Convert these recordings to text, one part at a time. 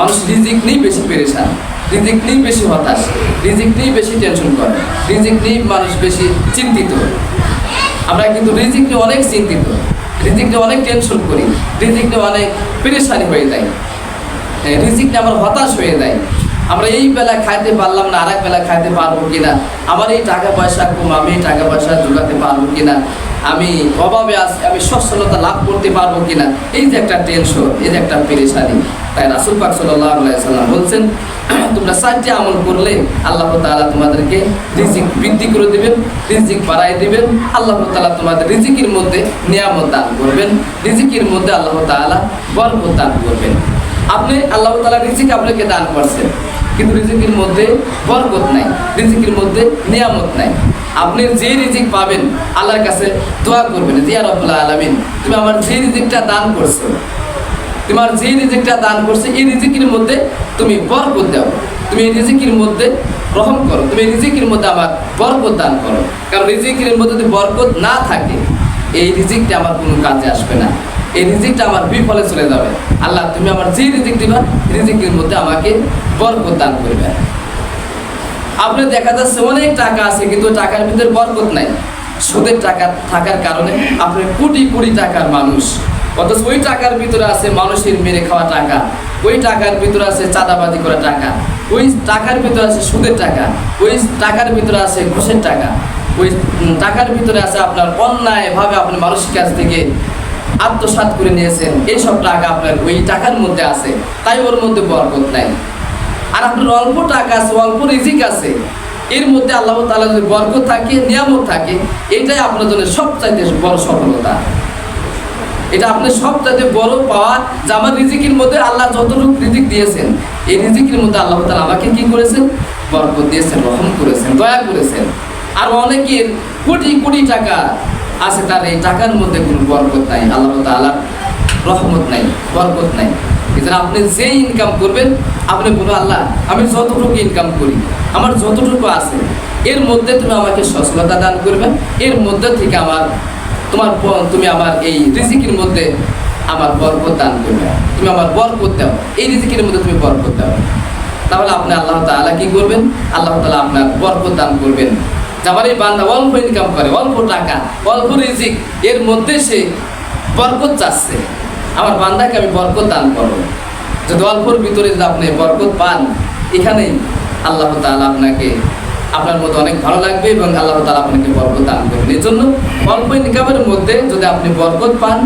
মানুষ রিজিক নিয়েই বেশি পেরেশান, রিজিক নিয়েই বেশি হতাশ, রিজিক নিয়েই বেশি টেনশন করে, রিজিক নিয়েই মানুষ বেশি চিন্তিত। আমরা কিন্তু রিজিক নিয়ে অনেক চিন্তিত, রিজিক নিয়ে অনেক টেনশন করি, রিজিক নিয়ে অনেক পেরেশানি হয়ে যায় এই রিজিক নিয়ে আমার হতাশ হয়ে যায় আমরা এই বেলা খাইতে পারলাম না আর এক বেলা খাইতে পারব কিনা? আমার এই টাকা পয়সা কম, আমি এই টাকা পয়সা জোগাতে পারব কিনা? আমি অভাবে আছি, আমি সচ্ছলতা লাভ করতে পারব কিনা? এই যে একটা টেনশন এই যে একটা পেরেশানি। তাই রাসুল পাক সাল্লাম বলছেন, তোমরা চারটি আমল করলে আল্লাহ তাআলা তোমাদেরকে রিজিক বৃদ্ধি করে দিবেন, রিজিক বাড়াই দিবেন, আল্লাহ তাআলা তোমাদের রিজিকের মধ্যে নিয়ামত দান করবেন, রিজিকের মধ্যে আল্লাহ তাআলা বরকত দান করবেন। আপনি, আল্লাহ তাআলা রিজিক আপনাকে দান করছেন। কিন্তু রিজিকের মধ্যে বরকত নাই, রিজিকের মধ্যে নিয়ামত নাই। আপনি যে রিজিক পাবেন, আল্লাহর কাছে দোয়া করবেন জিয়া রব্বুল আলামিন, তুমি আমার যে রিজিকটা দান করছ তোমার যে রিজিকটা দান করছে, এই রিজিকের মধ্যে তুমি বরকত দাও। তুমি এই রিজিকের মধ্যে রহম করো, তুমি রিজিকের মধ্যে আমার বরকত দান করো। কারণ রিজিকের মধ্যে যদি বরকত না থাকে, এই রিজিকটা আমার কোনো কাজে আসবে না। এই রিজিকটা আমার বিফলে চলে যাবে। আল্লাহ, তুমি আমার যে রিজিক দিবা, রিজিকের মধ্যে আমাকে বরকত দান করবে। আপনি দেখা যাচ্ছে অনেক টাকা আছে, কিন্তু টাকার ভিতরে বরকত নাই। সুদের টাকা থাকার কারণে আপনি কোটি কোটি টাকার মানুষ। অথচ ওই টাকার ভিতরে আছে মানুষের মেরে খাওয়া টাকা, ওই টাকার ভিতরে আছে চাঁদাবাজি করা টাকা, ওই টাকার ভিতরে আছে সুদের টাকা, ওই টাকার ভিতরে আছে ঘুষের টাকা, ওই টাকার ভিতরে আছে আপনার অন্যায়ভাবে আপনি মানুষের কাছ থেকে আত্মসাৎ করে নিয়েছেন। এইসব টাকা আপনার ওই টাকার মধ্যে আছে। তাই ওর মধ্যে বরকত নাই। আর আপনার অল্প টাকা আছে, অল্প রিজিক আছে। এর মধ্যে আল্লাহ তাআলা যদি বরকত থাকে, নিয়ামত থাকে, এটাই আপনার জন্য সবচাইতে বড় সফলতা। এটা আপনার সবচাইতে বড় পাওয়া যে আমার রিজিকের মধ্যে আল্লাহ যতটুকু রিজিক দিয়েছেন, এই রিজিকের মধ্যে আল্লাহ তালা আমাকে কি করেছেন? বরকত দিয়েছেন, রহম করেছেন, দয়া করেছেন। আর অনেকের কোটি কোটি টাকা আছে তার এই টাকার মধ্যে কোনো বরকত নাই, আল্লাহ তাআলা রহমত নাই, বরকত নাই। এছাড়া আপনি যে ইনকাম করবেন, আপনি বলো আল্লাহ, আমি যতটুকু ইনকাম করি, আমার যতটুকু আছে, এর মধ্যে তুমি আমাকে সচ্ছলতা দান করবে, এর মধ্যে থেকে আমার, তোমার তুমি আমার এই রিজিকের মধ্যে আমার বরকত দান করবে। তুমি আমার বরকত দাও, এই রিজিকের মধ্যে তুমি বরকত দাও। তাহলে আপনি আল্লাহ তাআলা কি করবেন? আল্লাহ তাআলা আপনার বরকত দান করবেন। এই বান্দা অল্প ইনকাম করে, অল্প টাকা, অল্প রিজিক, এর মধ্যে সে বরকত চাচ্ছে। আমার বান্দাকে আমি বরকত দান করব। যদি অল্পর ভিতরে যদি আপনি বরকত পান এখানেই আল্লাহ তাআলা আপনাকে, আপনার মধ্যে অনেক ভালো লাগবে এবং আল্লাহ তালা আপনাকে বরকত দান করবেন। এই জন্য অল্প ইনকামের মধ্যে যদি আপনি বরকত পান,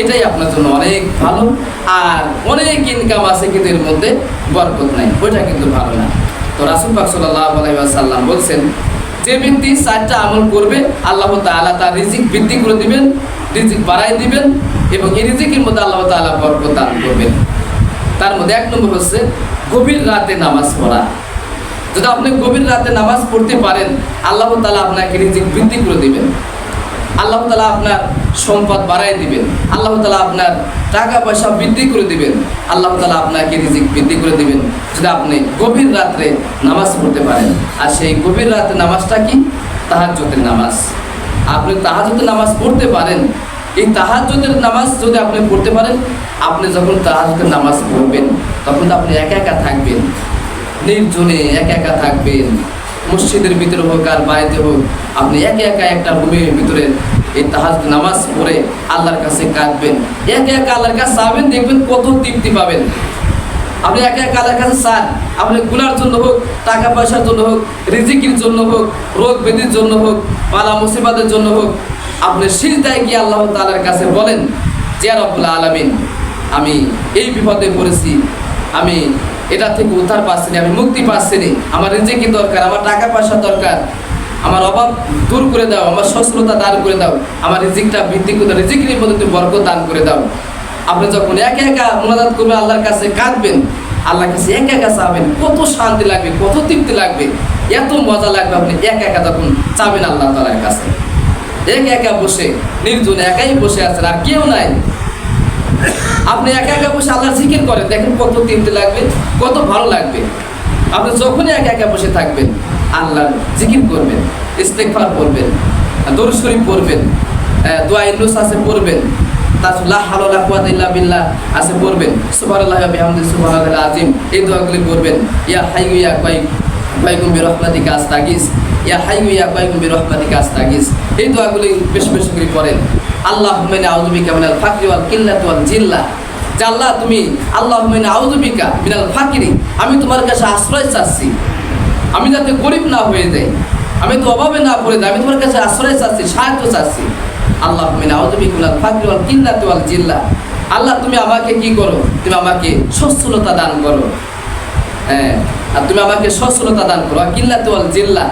এটাই আপনার জন্য অনেক ভালো। আর অনেক ইনকাম আছে কিন্তু এর মধ্যে বরকত নাই, ওইটা কিন্তু ভালো না। তো রাসুল পাক সাল্লাল্লাহু আলাইহি ওয়াসাল্লাম বলছেন যে ব্যক্তি চারটা আমল করবে, আল্লাহ তালা তার রিজিক বৃদ্ধি করে দিবেন, রিজিক বাড়াই দিবেন এবং এই রিজিকের মধ্যে আল্লাহ তালা বরকত দান করবেন। তার মধ্যে এক নম্বর হচ্ছে গভীর রাতে নামাজ পড়া। যদি আপনি গভীর রাতে নামাজ পড়তে পারেন, আল্লাহ তালা আপনাকে রিজিক বৃদ্ধি করে দিবেন। আল্লাহ তালা আপনার সম্পদ বাড়াই দিবেন। আল্লাহ তালা আপনার টাকা পয়সা বৃদ্ধি করে দিবেন। আল্লাহ তালা আপনাকে রিজিক বৃদ্ধি করে দিবেন। যদি আপনি গভীর রাত্রে নামাজ পড়তে পারেন। আর সেই গভীর রাতে নামাজটা কি? তাহাজ্জুদের নামাজ। আপনি তাহাজ্জুদের নামাজ পড়তে পারেন। এই তাহাজ্জুদের নামাজ যদি আপনি পড়তে পারেন, আপনি যখন তাহাজ্জুদের নামাজ পড়বেন, তখন তো আপনি একা একা থাকবেন। নির্জনে একা একা থাকবেন। মসজিদের ভিতরে হোক আর বাড়িতে হোক, আপনি একা একা একটা রুমের ভিতরে এই তাহাজ নামাজ পড়ে আল্লাহর কাছে কাঁদবেন। একা একা আল্লাহর কাছে চাবেন দেখবেন কত তৃপ্তি পাবেন। আপনি একা একা আল্লাহর কাছে চান, আপনি গুনার জন্য হোক টাকা পয়সার জন্য হোক, রিজিকির জন্য হোক রোগ ব্যাধির জন্য হোক পালা মুসিবাদের জন্য হোক, আপনি সিজদায় গিয়ে আল্লাহ তাআলার কাছে বলেন জিয়া রব্বুল আলামিন, আমি এই বিপদে পড়েছি, আমি এটা থেকে উদ্ধার পাচ্ছি না, আমি মুক্তি পাচ্ছি না, আমার রিজিকি দরকার, আমার টাকা পয়সা দরকার আমার অভাব দূর করে দাও, আমার সস্ত্রতা দান করে দাও, আমার রিজিকটা বৃদ্ধি করে দাও, রিজিকের মধ্যে তুমি বরকত দান করে দাও। আপনি যখন একা একা মোনাজাত করবেন আল্লাহর কাছে কাঁদবেন, আল্লাহর কাছে একা একা চাবেন, কত শান্তি লাগবে, কত তৃপ্তি লাগবে, এত মজা লাগবে, আপনি একা একা তখন চাবেন আল্লাহ তালার কাছে। একা একা বসে, নির্জন একাই বসে আছেন, আর কেউ নাই। আপনি একা একা বসে আল্লাহর জিকির করেন, দেখেন কত তৃপ্তি লাগবে, কত ভালো লাগবে। আপনি যখনই একা একা বসে থাকবেন আল্লাহর জিকির করবেন ইস্তেকফার পড়বেন, দরুদ শরীফ পড়বেন দোয়া ইন্নুস আছে পড়বেন ইল্লা বিল্লাহ আছে পড়বেন, সুবহানাল্লাহি ওয়া আযীম, এই দোয়াগুলি পড়বেন, ইয়া হাইয়ু ইয়া কাইয়ুম কাইয়ুম বিরহমাতিকা আস্তাগিস, ইয়া হাইয়ু ইয়া কাইয়ুম বিরহমাতিকা আস্তাগিস, এই দোয়াগুলি বেশি বেশি করে মিনাল ফাকরি ওয়াল ওয়াল জিল্লা যে আল্লাহ তুমি আল্লাহ আউযু বিকা মিনাল ফাকরি, আমি তোমার কাছে আশ্রয় চাচ্ছি আমি যাতে গরিব না হয়ে যাই, আমি তো অভাবে না পড়ে যাই, আমি তোমার কাছে আশ্রয় চাচ্ছি, সাহায্য চাচ্ছি। আল্লাহ মিনা আউজবিকুল্লাহ ফাকরি ওয়াল জিল্লা। আল্লাহ, তুমি আমাকে কি করো? তুমি আমাকে সচ্ছলতা দান করো। হ্যাঁ আর তুমি আমাকে সচ্ছলতা দান করো। কিল্লাতি ওয়াল জিল্লা।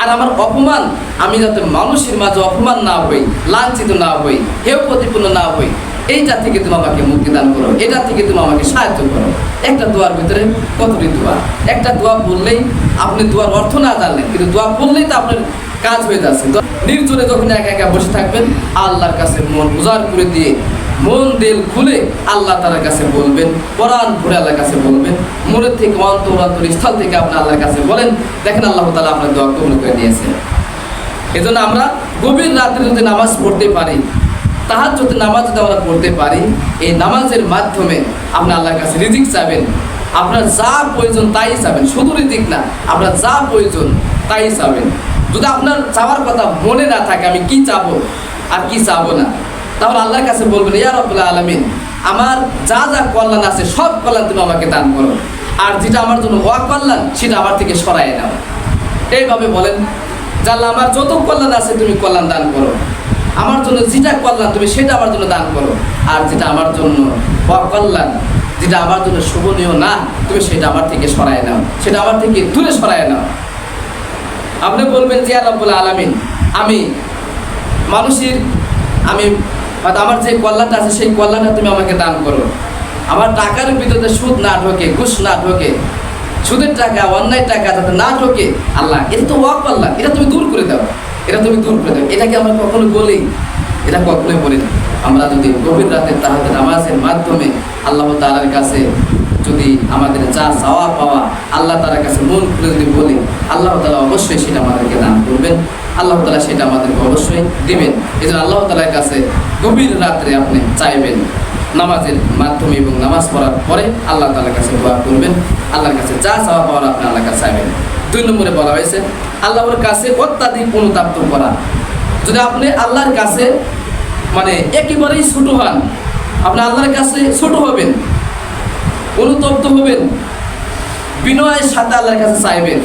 আর আমার অপমান, আমি যাতে মানুষের মাঝে অপমান না হই, লাঞ্ছিত না হই হেউ প্রতিপূর্ণ না হই এইটা থেকে তুমি আমাকে মুক্তি দান করো, এটা থেকে তুমি আমাকে সাহায্য করো। একটা দোয়ার ভিতরে কতটি দোয়া? একটা দোয়া বললেই আপনি দোয়ার অর্থ না জানলেন, কিন্তু দোয়া বললেই তো আপনার কাজ হয়ে যাচ্ছে। নির্জনে যখন একা একা বসে থাকবেন, আল্লাহর কাছে মন উজাড় করে দিয়ে মন দিল খুলে আল্লাহ তালার কাছে বলবেন, কোরআন ঘুরে আল্লাহর কাছে বলবেন মনের থেকে অন্তর অন্তর স্থল থেকে আপনি আল্লাহর কাছে বলেন, দেখেন আল্লাহ তালা আপনার দোয়া কবুল করে দিয়েছেন এজন্য আমরা গভীর রাত্রে যদি নামাজ পড়তে পারি তাহার যদি নামাজ যদি আমরা পড়তে পারি, এই নামাজের মাধ্যমে আপনি আল্লাহর কাছে রিজিক চাবেন আপনার যা প্রয়োজন তাই চাবেন শুধু রিজিক না, আপনার যা প্রয়োজন তাই চাবেন যদি আপনার চাওয়ার কথা মনে না থাকে, আমি কি চাবো আর কি চাবো না, তাহলে আল্লাহর কাছে বলবেন, ইয়া রব্বুল আলমিন, আমার যা যা কল্যাণ আছে, সব কল্যাণ তুমি আমাকে দান করো। আর যেটা আমার জন্য অকল্যাণ, সেটা আমার থেকে সরাই নাও। এইভাবে বলেন জানলা আমার যত কল্যাণ আছে, তুমি কল্যাণ দান করো। আমার জন্য যেটা কল্যাণ তুমি সেটা আমার জন্য দান করো। আর যেটা আমার জন্য অকল্যাণ, যেটা আমার জন্য শোভনীয় না, তুমি সেটা আমার থেকে সরায় নাও। সেটা আমার থেকে দূরে সরায় নাও। আপনি বলবেন যে রব্বুল আলমিন, আমি মানুষের, আমি আমার যে কল্যাণটা আছে, সেই কল্যাণটা তুমি আমাকে দান করো। আমার টাকার ভিতরে সুদ না ঢোকে, ঘুষ না ঢোকে, সুদের টাকা, অন্যায় টাকা যাতে না ঢোকে, আল্লাহ, এটা তো অকল্যাণ, এটা তুমি দূর করে দাও। এটা তুমি দূর করে এটাকে আমরা কখনো বলি, এটা কখনোই বলি না। আমরা যদি গভীর রাতে তাহলে নামাজের মাধ্যমে আল্লাহ তালার কাছে যদি আমাদের যা চাওয়া পাওয়া, আল্লাহ তালার কাছে মন খুলে যদি বলি, আল্লাহ তালা অবশ্যই সেটা আমাদেরকে দান করবেন। আল্লাহ তালা সেটা আমাদেরকে অবশ্যই দিবেন। এই জন্য আল্লাহ তালার কাছে গভীর রাত্রে আপনি চাইবেন নামাজের মাধ্যমে এবং নামাজ পড়ার পরে আল্লাহ তালার কাছে দোয়া করবেন। আল্লাহর কাছে যা চাওয়া পাওয়ার আপনি আল্লাহর কাছে চাইবেন। দুই নম্বরে বলা হয়েছে, আল্লাহর কাছে অত্যাধিক অনুতাপ্ত করা। যদি আপনি আল্লাহর কাছে মানে একেবারেই ছোটো হন, আপনি আল্লাহর কাছে ছোট হবেন, অনুতপ্ত হবেন বিনয়ের সাথে আল্লাহর কাছে চাইবেন।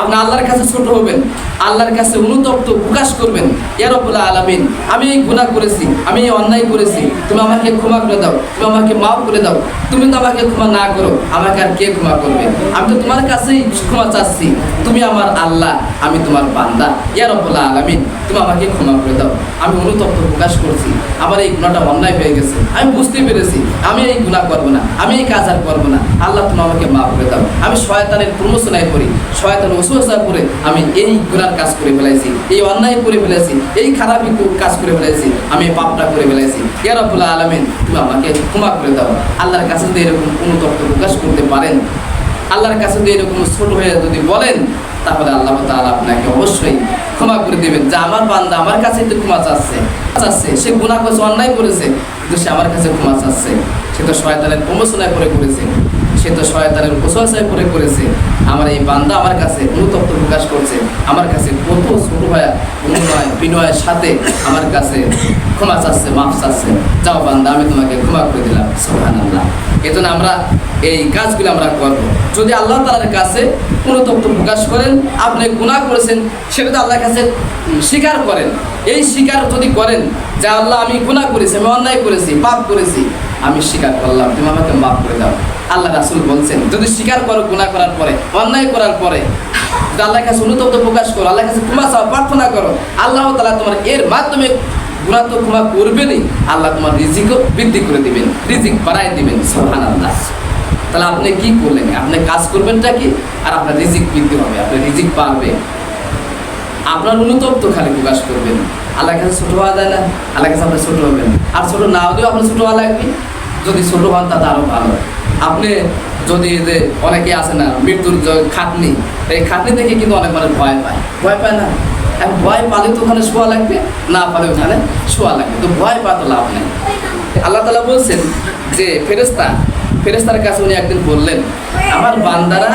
আপনি আল্লাহর কাছে ছোট হবেন, আল্লাহর কাছে অনুতপ্ত প্রকাশ করবেন। ইয়ারবুল্লাহ আলামিন, আমি এই গুণা করেছি, আমি এই অন্যায় করেছি। তুমি আমাকে ক্ষমা করে দাও, তুমি আমাকে মাফ করে দাও। তুমি তো আমাকে ক্ষমা না করো, আমাকে আর কে ক্ষমা করবে? আমি তো তোমার কাছেই ক্ষমা চাচ্ছি। তুমি আমার আল্লাহ, আমি তোমার বান্দা। ইয়ারবুল্লাহ আলামিন, তুমি আমাকে ক্ষমা করে দাও। আমি অনুতপ্ত প্রকাশ করছি। আমার এই গুণাটা অন্যায় হয়ে গেছে। আমি বুঝতে পেরেছি, আমি এই গুণা করব না, আমি এই কাজ আর করব না। আল্লাহ তুমি আমাকে মাফ করে দাও। আমি শয়তানের প্রমোশনায় করি শয়তান ওসুসা করে আমি এই গুণার কাজ করে ফেলেছি এই অন্যায় করে ফেলেছি এই খারাপ কাজ করে ফেলেছি আমি পাপটা করে ফেলেছি ইয়ারবুল্লাহ আলমিন, তুমি আমাকে ক্ষমা করে দাও। আল্লাহর কাছে যদি এরকম অনুতপ্ত প্রকাশ করতে পারেন, আল্লাহর কাছে যদি এরকম ছোট হয়ে যদি বলেন, তাহলে আল্লাহ তাআলা আপনাকে অবশ্যই ক্ষমা করে দেবেন। যে আমার বান্দা আমার কাছে তো ক্ষমা চাচ্ছে চাচ্ছে, সে গুণা করেছে, অন্যায় করেছে, কিন্তু সে আমার কাছে ক্ষমা চাচ্ছে। সে তো শয়তানের প্রমোশনায় করে করেছে সে তো শয়তানের প্রশংসায় করে করেছে আমার এই বান্দা আমার কাছে অনুতপ্ত প্রকাশ করছে। আমার কাছে কত ছোট ভাইয়া অনুনয়, বিনয়ের সাথে আমার কাছে ক্ষমা চাচ্ছে, মাফ চাচ্ছে। যাও বান্দা, আমি তোমাকে ক্ষমা করে দিলাম। সোহান আল্লাহ এই জন্য আমরা এই কাজগুলো আমরা করব। যদি আল্লাহ তালার কাছে অনুতপ্ত প্রকাশ করেন, আপনি গুণা করেছেন, সেটা তো আল্লাহর কাছে স্বীকার করেন। এই স্বীকার যদি করেন যে আল্লাহ আমি গুণা করেছি, আমি অন্যায় করেছি, পাপ করেছি, আমি স্বীকার করলাম, তুমি আমাকে মাফ করে দাও। আল্লাহ রাসুল বলছেন, যদি স্বীকার করো গুণা করার পরে, অন্যায় করার পরে, যদি আল্লাহর কাছে অনুতপ্ত প্রকাশ করো, আল্লাহর কাছে ক্ষমা চাও, প্রার্থনা করো, আল্লাহ তালা তোমার এর মাধ্যমে গুণা তো ক্ষমা করবেনই। আল্লাহ তোমার রিজিকও বৃদ্ধি করে দিবেন, রিজিক বাড়াই দিবেন সোহান আল্লাহ তাহলে আপনি কি করলেন? আপনি কাজ করবেনটা কি? আর আপনার রিজিক বৃদ্ধি হবে আপনার রিজিক বাড়বে আপনার অনুতপ্ত খালি প্রকাশ করবেন। আল্লাহ কাছে ছোট হওয়া যায় না আল্লাহ কাছে আপনি ছোট হবেন। আর ছোট না হলেও আপনার ছোট হওয়া লাগবে। যদি ছোট হন তাতে আরও ভালো। আপনি যদি যে অনেকে আছে না, মৃত্যুর যে খাটনি, এই খাটনি থেকে কিন্তু অনেক মানুষ ভয় পায়। ভয় পায় না? এখন ভয় পালে তো ওখানে শোয়া লাগবে, না পালে ওখানে শোয়া লাগবে। তো ভয় পাওয়া তো লাভ নেই। আল্লাহ তালা বলছেন যে ফেরেস্তা ফেরেস্তার কাছে উনি একদিন বললেন, আমার বান্দারা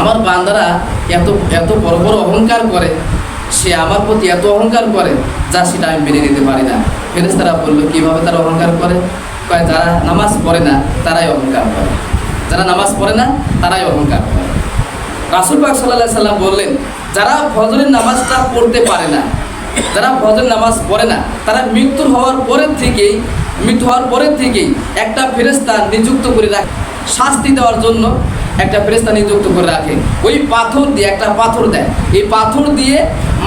আমার বান্দারা এত এত বড় বড় অহংকার করে, সে আমার প্রতি এত অহংকার করে, যা সেটা আমি মেনে নিতে পারি না। ফেরেস্তারা বলল, কীভাবে তারা অহংকার করে? কয়, যারা নামাজ পড়ে না, তারাই অহংকার করে যারা নামাজ পড়ে না, তারাই অহংকার করে রাসুল পাক সাল্লাহ সাল্লাম বললেন, যারা ফজরের নামাজটা পড়তে পারে না, যারা ফজরের নামাজ পড়ে না, তারা মৃত্যুর হওয়ার পরের থেকেই, মৃত্যু হওয়ার পরের থেকেই একটা ফেরেস্তা নিযুক্ত করে রাখে। শাস্তি দেওয়ার জন্য একটা ফেরেস্তা নিযুক্ত করে রাখে। ওই পাথর দিয়ে একটা পাথর দেয়। এই পাথর দিয়ে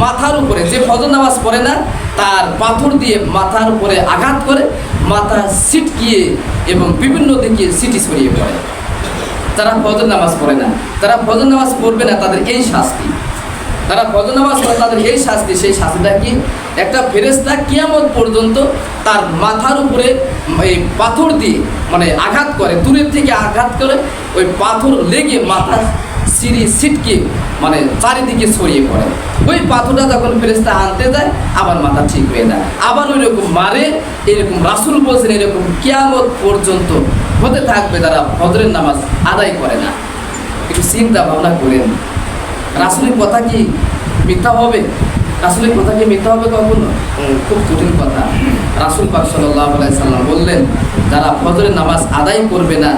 মাথার উপরে, যে ফজর নামাজ পড়ে না, তার পাথর দিয়ে মাথার উপরে আঘাত করে মাথা ছিটকিয়ে এবং বিভিন্ন দিকে সিটি ছড়িয়ে পড়ে। তারা ফজর নামাজ পড়ে না তারা ফজর নামাজ পড়বে না, তাদের এই শাস্তি। তারা ফজর নামাজ পড়ে তাদের এই শাস্তি। সেই শাস্তিটা কি? একটা ফেরেস্তা কিয়ামত পর্যন্ত তার মাথার উপরে এই পাথর দিয়ে মানে আঘাত করে, দূরের থেকে আঘাত করে, ওই পাথর লেগে মাথা সিঁড়ি ছিটকে মানে চারিদিকে ছড়িয়ে পড়ে। ওই পাথরটা যখন ফেরেস্তা আনতে যায় আবার মাথা ঠিক হয়ে যায়। আবার ওই রকম মারে এরকম রাসুল বলছেন এরকম কিয়ামত পর্যন্ত হতে থাকবে তারা ফজরের নামাজ আদায় করে না। একটু চিন্তা ভাবনা করেন। রাসুলের কথা কি মিথ্যা হবে? রাসুলের কথা কি মিথ্যা হবে কখনো? খুব কঠিন কথা। রাসুল পাক সাল্লাহ সাল্লাম বললেন যারা ফজরের নামাজ আদায় করবে না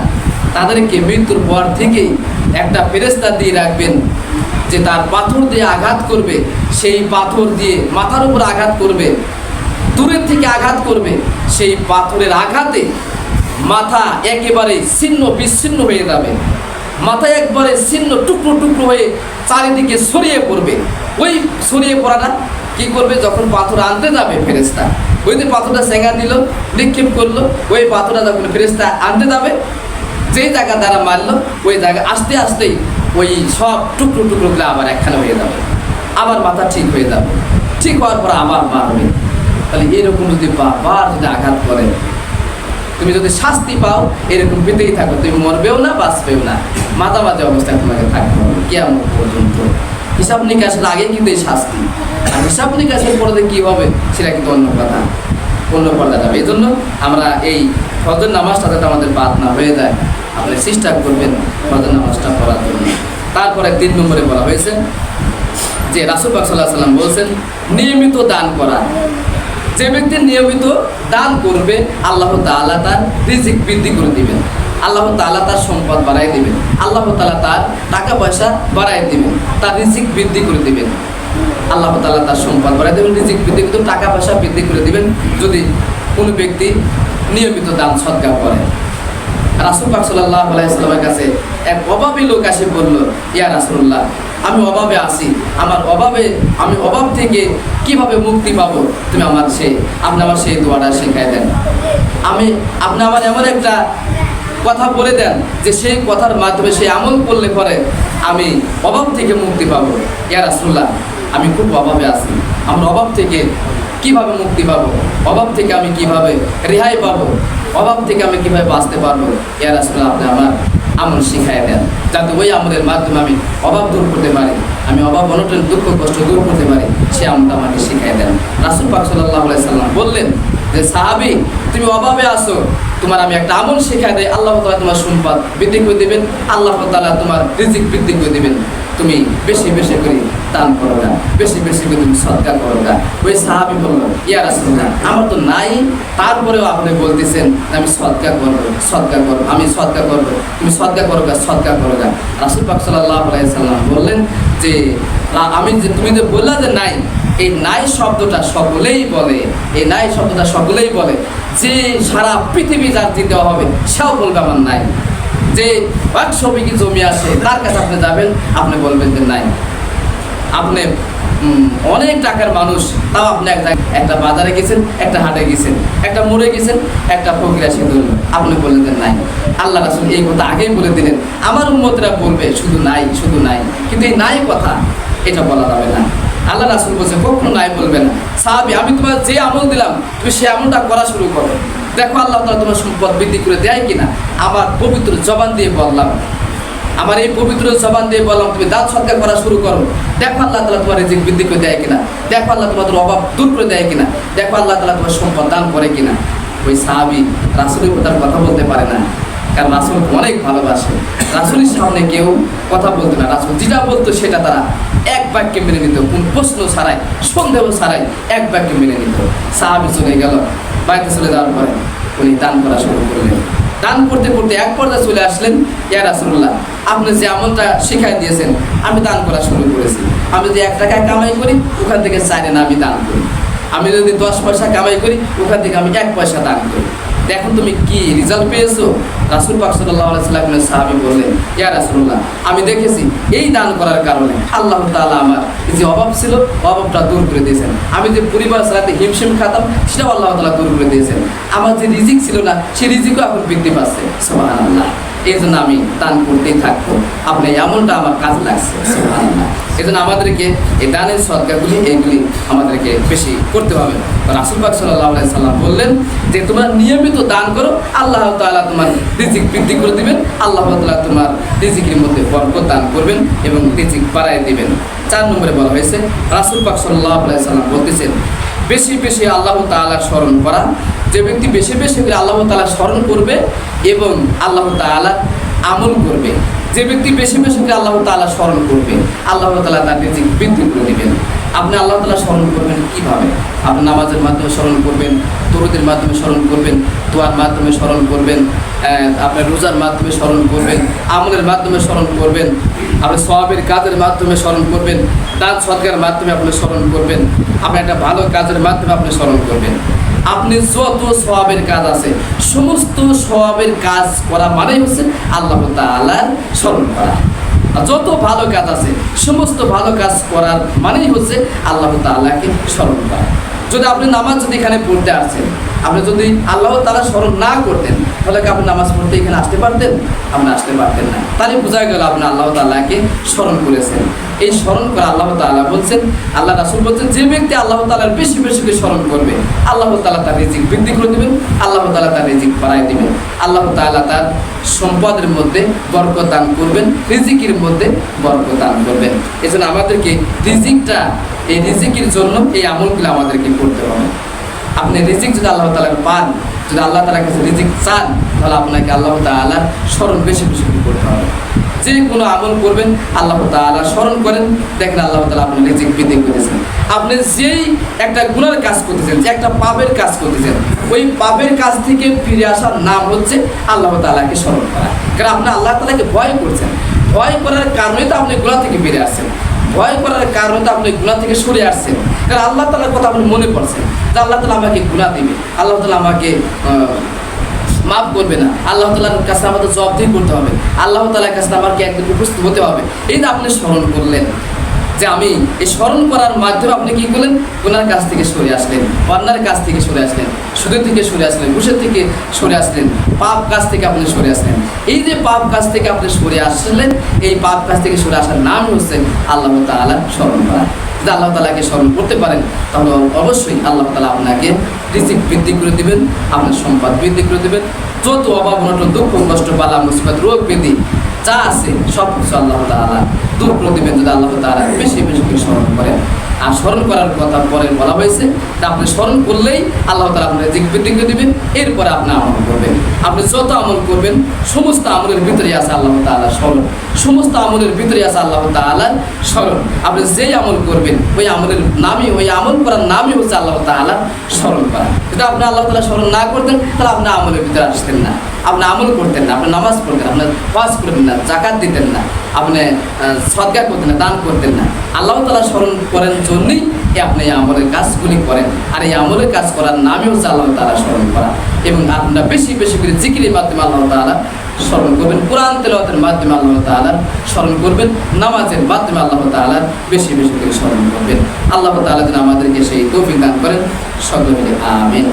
তাদেরকে মৃত্যুর পর থেকেই একটা ফেরেস্তা দিয়ে রাখবেন। যে তার পাথর দিয়ে আঘাত করবে, সেই পাথর দিয়ে মাথার উপর আঘাত করবে, দূরের থেকে আঘাত করবে, সেই পাথরের আঘাতে মাথা একেবারে ছিন্ন, বিচ্ছিন্ন হয়ে যাবে। মাথা একবারে ছিন্ন, টুকরো টুকরো হয়ে চারিদিকে ছড়িয়ে পড়বে। ওই ছড়িয়ে পড়াটা কি করবে? যখন পাথর আনতে যাবে ফেরেস্তা ওই যে পাথরটা সেঙ্গা দিল, নিক্ষেপ করল, ওই পাথরটা যখন ফেরেস্তা আনতে যাবে, যেই জায়গা তারা মারলো, ওই জায়গা আস্তে আস্তেই ওই সব টুকরো টুকরো টুকরোগুলো আবার একখানে হয়ে যাবে। আবার মাথা ঠিক হয়ে যাবে। ঠিক হওয়ার পর আবার মারবে তাহলে এরকম যদি বারবার যদি আঘাত করে তুমি যদি শাস্তি পাও, এরকম পেতেই থাকো। তুমি মরবেও না, বাঁচবেও না। মাঝামাঝি অবস্থায় তোমাকে থাকতে হবে। কেমন পর্যন্ত। হিসাব নিকাশের আগে কিন্তু এই শাস্তি। আর হিসাব নিকাশের পরে কী হবে, সেটা কিন্তু অন্য কথা। অন্য পর্দা যাবে এই জন্য আমরা এই ফজর নামাজটা যাতে আমাদের বাদ না হয়ে যায়। আপনি চেষ্টা করবেন ফজর নামাজটা পড়ার জন্য। তারপরে তিন নম্বরে বলা হয়েছে যে রাসুল পাক সাল্লাহ সাল্লাম বলছেন, নিয়মিত দান করা। যে ব্যক্তি নিয়মিত দান করবে, আল্লাহ তাআলা তার রিজিক বৃদ্ধি করে দিবেন। আল্লাহ তাআলা তার সম্পদ বাড়াই দিবেন। আল্লাহ তাআলা তার টাকা পয়সা বাড়াই দিবেন। তার রিজিক বৃদ্ধি করে দিবেন। আল্লাহ তাআলা তার সম্পদ বাড়াই দেবেন, রিজিক বৃদ্ধি করে টাকা পয়সা বৃদ্ধি করে দিবেন। যদি কোনো ব্যক্তি নিয়মিত দান সৎকার করে রাসুল পাক সাল্লাহ আলাইসাল্লামের কাছে এক অভাবী লোক এসে বলল, ইয়া রাসুল্লাহ আমি অভাবে আছি। আমার অভাবে আমি অভাব থেকে কীভাবে মুক্তি পাবো? তুমি আমার সেই আপনি আমার সেই দোয়াটা শেখাই দেন। আমি, আপনি আমার এমন একটা কথা বলে দেন যে সেই কথার মাধ্যমে সেই আমল করলে পরে আমি অভাব থেকে মুক্তি পাবো। ইয়া রাসুল্লাহ আমি খুব অভাবে আছি। আমার অভাব থেকে কীভাবে মুক্তি পাবো? অভাব থেকে আমি কীভাবে রেহাই পাবো? অভাব থেকে আমি কীভাবে বাঁচতে পারব? ইয়ার আসলে আপনি আমার আমল শিখাই দেন। যাতে ওই আমলের মাধ্যমে আমি অভাব দূর করতে পারি, আমি অভাব, অনটন, দুঃখ, কষ্ট দূর করতে পারি, সে আমলটা আমাকে শিখাই দেন। রাসুল পাক সাল্লাহ সাল্লাম বললেন যে, সাহাবি, তুমি অভাবে আসো তোমার আমি একটা আমল শেখাই দেয় আল্লাহ তোমার সম্পদ বৃদ্ধি করে দেবেন, আল্লাহ তালা তোমার রিজিক বৃদ্ধি করে দেবেন। তুমি বেশি বেশি করে দান করো না, বেশি বেশি করে তুমি সৎকার করো না। ওই সাহাবি বলল, ইয়া রাসূলুল্লাহ, আমার তো নাই। তারপরেও আপনি বলতেছেন, আমি সৎকার করব সৎকার করব, আমি সৎকার করব, তুমি সৎকার করো গা সৎকার করো গা রাসুল পাক সাল্লাহ সাল্লাম বললেন যে আমি যে, তুমি যে বললা যে নাই, এই নাই শব্দটা সকলেই বলে, এই নাই শব্দটা সকলেই বলে। যে সারা পৃথিবী যার দিতে হবে, সেও বলবে আমার নাই। যে একশো বিঘি জমি আছে, তার কাছে আপনি যাবেন, আপনি বলবেন যে নাই। আপনি অনেক টাকার মানুষ, তাও আপনি এক একটা বাজারে গেছেন, একটা হাটে গেছেন, একটা মোড়ে গেছেন, একটা ফকিরা সিঁদুর আপনি বললেন যে নাই। আল্লাহ রাসুল এই কথা আগেই বলে দিলেন। আমার উন্মতরা বলবে, শুধু নাই শুধু নাই। কিন্তু এই নাই কথা, এটা বলা যাবে না। আল্লাহ রাসুল বলছে, কখনো নাই বলবে না। সাহাবি, আমি তোমার যে আমল দিলাম, তুমি সে আমলটা করা শুরু করো। দেখো আল্লাহ তালা তোমার সম্পদ বৃদ্ধি করে দেয় কিনা। আমার পবিত্র জবান দিয়ে বললাম। আমার এই পবিত্র জবান দিয়ে বললাম, তুমি দাঁত সৎকার করা শুরু করো। দেখো আল্লাহ তালা তোমার রিজিক বৃদ্ধি করে দেয় কিনা। দেখো আল্লাহ তোমাদের অভাব দূর করে দেয় কিনা। দেখো আল্লাহ তালা তোমার সম্পদ দান করে কিনা। ওই সাহাবি রাসুলের তার কথা বলতে পারে না। কারণ রাসুল অনেক ভালোবাসে। রাসুলের সামনে কেউ কথা বলতো না। রাসুল যেটা বলতো সেটা তারা এক বাক্যে মেনে নিত। কোন প্রশ্ন ছাড়াই, সন্দেহ ছাড়াই এক বাক্যে মেনে নিত। সাহাবি চলে গেল, বাড়িতে চলে যাওয়ার পরে উনি দান করা শুরু করলেন। দান করতে করতে এক পর্যায়ে চলে আসলেন, ইয়া রাসুল্লাহ আপনি যে আমলটা শিখাই দিয়েছেন, আমি দান করা শুরু করেছি। আমি যদি এক টাকা কামাই করি, ওখান থেকে চাইলেন আমি দান করি। আমি যদি দশ পয়সা কামাই করি, ওখান থেকে আমি এক পয়সা দান করি। দেখুন তুমি কি রেজাল্ট পেয়েছ? রাসুল পাক সাল্লাহ সাল্লামের সাহাবি বললেন, ইয়া রাসুল্লাহ আমি দেখেছি এই দান করার কারণে আল্লাহ তাআলা আমার যে অভাব ছিল, অভাবটা দূর করে দিয়েছেন। আমি যে পরিবার সাথে হিমশিম খাতাম, সেটাও আল্লাহ তালা দূর করে দিয়েছেন। আমার যে রিজিক ছিল না, সেই রিজিকও এখন বৃদ্ধি পাচ্ছে। সোহান আল্লাহ এই জন্য আমি দান করতেই থাকব। আপনি এমনটা আমার কাজে লাগছে এই জন্য আমাদেরকে এই দানের সদকাগুলি, এইগুলি আমাদেরকে বেশি করতে হবে। রাসুল পাক সাল্লাহ সাল্লাম বললেন যে, তোমরা নিয়মিত দান করো, আল্লাহ তাআলা তোমার রিজিক বৃদ্ধি করে দিবেন, আল্লাহ তাআলা তোমার রিজিকের মধ্যে বরকত দান করবেন এবং রিজিক বাড়ায় দিবেন। চার নম্বরে বলা হয়েছে, রাসুল পাক সাল্লাহ সাল্লাম বলতেছেন, বেশি বেশি আল্লাহ তাআলার স্মরণ করা যে ব্যক্তি বেশি বেশি করে আল্লাহ তালা স্মরণ করবে এবং আল্লাহ তাআলা আমল করবে। যে ব্যক্তি বেশি বেশি করে আল্লাহ তাআলা স্মরণ করবে, আল্লাহ তালা তার রিজিক বৃদ্ধি করে দিবেন। আপনি আল্লাহ তালা স্মরণ করবেন কীভাবে? আপনি নামাজের মাধ্যমে স্মরণ করবেন, দরুদের মাধ্যমে স্মরণ করবেন তোয়ার মাধ্যমে স্মরণ করবেন আপনার রোজার মাধ্যমে স্মরণ করবেন, আমলের মাধ্যমে স্মরণ করবেন আপনি সওয়াবের কাজের মাধ্যমে স্মরণ করবেন, দান সৎকার মাধ্যমে আপনি স্মরণ করবেন আপনি একটা ভালো কাজের মাধ্যমে আপনি স্মরণ করবেন। আপনি যত স্বভাবের কাজ আছে, সমস্ত স্বভাবের কাজ করা মানেই হচ্ছে আল্লাহ তালার স্মরণ করা। যত ভালো কাজ আছে, সমস্ত ভালো কাজ করার মানেই হচ্ছে আল্লাহ তাল্লাহকে স্মরণ করা। যদি আপনি নামাজ যদি এখানে পড়তে আসছেন আপনি যদি আল্লাহ তালা স্মরণ না করতেন তাহলে কি আপনি নামাজ পড়তে এখানে আসতে পারতেন? আপনি আসতে পারতেন না। তাহলে বোঝা গেল আপনি আল্লাহ তাআলাকে স্মরণ করেছেন। এই স্মরণ করে আল্লাহ তাআলা বলছেন, আল্লাহ রাসূল বলছেন, যে ব্যক্তি আল্লাহ তাআলার বেশি বেশি করে স্মরণ করবে, আল্লাহ তাআলা তার রিজিক বৃদ্ধি করে দেবেন, আল্লাহ তাআলা তার রিজিক বাড়াই দিবেন। আল্লাহ তাআলা তার সম্পদের মধ্যে বরকত দান করবেন, রিজিকের মধ্যে বরকত দান করবেন। এজন্য আমাদেরকে রিজিকটা, এই রিজিকের জন্য এই আমলগুলো আমাদেরকে করতে হবে। আপনি রিজিক যদি আল্লাহ তালার পান যদি আল্লাহ তালার কাছে রিজিক চান, তাহলে আপনাকে আল্লাহ তালার স্মরণ বেশি বেশি করতে হবে। যে কোনো আমল করবেন, আল্লাহ তাআলা স্মরণ করেন, দেখেন আল্লাহ তালা আপনার রিজিক বৃদ্ধি করেছেন। আপনি যেই একটা গুনার কাজ করতেছেন, যে একটা পাপের কাজ করতেছেন, ওই পাপের কাজ থেকে ফিরে আসার নাম হচ্ছে আল্লাহ তাআলাকে স্মরণ করা। কারণ আপনি আল্লাহ তালাকে ভয় করছেন। ভয় করার কারণে তো আপনি গুণা থেকে ফিরে আসছেন। ভয় করার কারণে তো আপনি গুণা থেকে সরে আসছেন। কারণ আল্লাহ তালার কথা আপনি মনে পড়ছেন যে আল্লাহ তালা আমাকে গুণা দিবে, আল্লাহ তালা আমাকে মাফ করবে না, আল্লাহ তালার কাছে আমাদের জবাবদিহি করতে হবে, আল্লাহ তালার কাছে আমাকে একদিন উপস্থিত হতে হবে। এই যে আপনি স্মরণ করলেন যে আমি এই স্মরণ করার মাধ্যমে আপনি কি করলেন? ওনার কাছ থেকে সরে আসলেন অন্যার কাছ থেকে সরে আসলেন, সুদের থেকে সরে আসলেন, ঘুষের থেকে সরে আসলেন, পাপ কাজ থেকে আপনি সরে আসলেন। এই যে পাপ কাজ থেকে আপনি সরে আসলেন, এই পাপ কাজ থেকে সরে আসার নাম হচ্ছে আল্লাহ তাআলা স্মরণ করা। যদি আল্লাহ তালাকে স্মরণ করতে পারেন, তাহলে অবশ্যই আল্লাহ তালা আপনাকে রিজিক বৃদ্ধি করে দেবেন, আপনার সম্পদ বৃদ্ধি করে দেবেন। যত অভাব, অনটন, দুঃখ, কষ্ট পালা মুসিবত, রোগ, ব্যাধি, যা আছে সব কিছু আল্লাহ তালা দূর করে দেবেন যদি আল্লাহ তালা বেশি বেশি স্মরণ করেন। আর স্মরণ করার কথা পরে বলা হয়েছে। তা আপনি স্মরণ করলেই আল্লাহ তালা আপনার করে দিবেন, এরপরে আপনি আমল করবেন। আপনি যত আমল করবেন, সমস্ত আমলের ভিতরে আছে আল্লাহ তাআলা স্মরণ। সমস্ত আমলের ভিতরে আছে আল্লাহ তাআলার স্মরণ। আপনি যেই আমল করবেন, ওই আমলের নামই, ওই আমল করার নামই হচ্ছে আল্লাহ তাআলা স্মরণ করা। যদি আপনি আল্লাহ তালা স্মরণ না করতেন, তাহলে আপনি আমলের ভিতরে আসতেন না। আপনি আমল করতেন না, আপনি নামাজ পড়তেন আপনার পাস করতেন না জাকাত দিতেন না, আপনি সদকা করতেন না, দান করতেন না। আল্লাহ তালা স্মরণ করেন জন্যই আপনি এই আমলের কাজগুলি করেন। আর এই আমলের কাজ করার নামই হচ্ছে আল্লাহ তালা স্মরণ করা। এবং আপনারা বেশি বেশি করে জিকিরের মাধ্যমে আল্লাহ তাআলা স্মরণ করবেন, কোরআন তেলাওয়াতের মাধ্যমে আল্লাহ তাআলার স্মরণ করবেন, নামাজের মাধ্যমে আল্লাহ তাআলার বেশি বেশি করে স্মরণ করবেন। আল্লাহ তাআলা যেন আমাদেরকে সেই তৌফিক দান করেন। সকলে আমিন।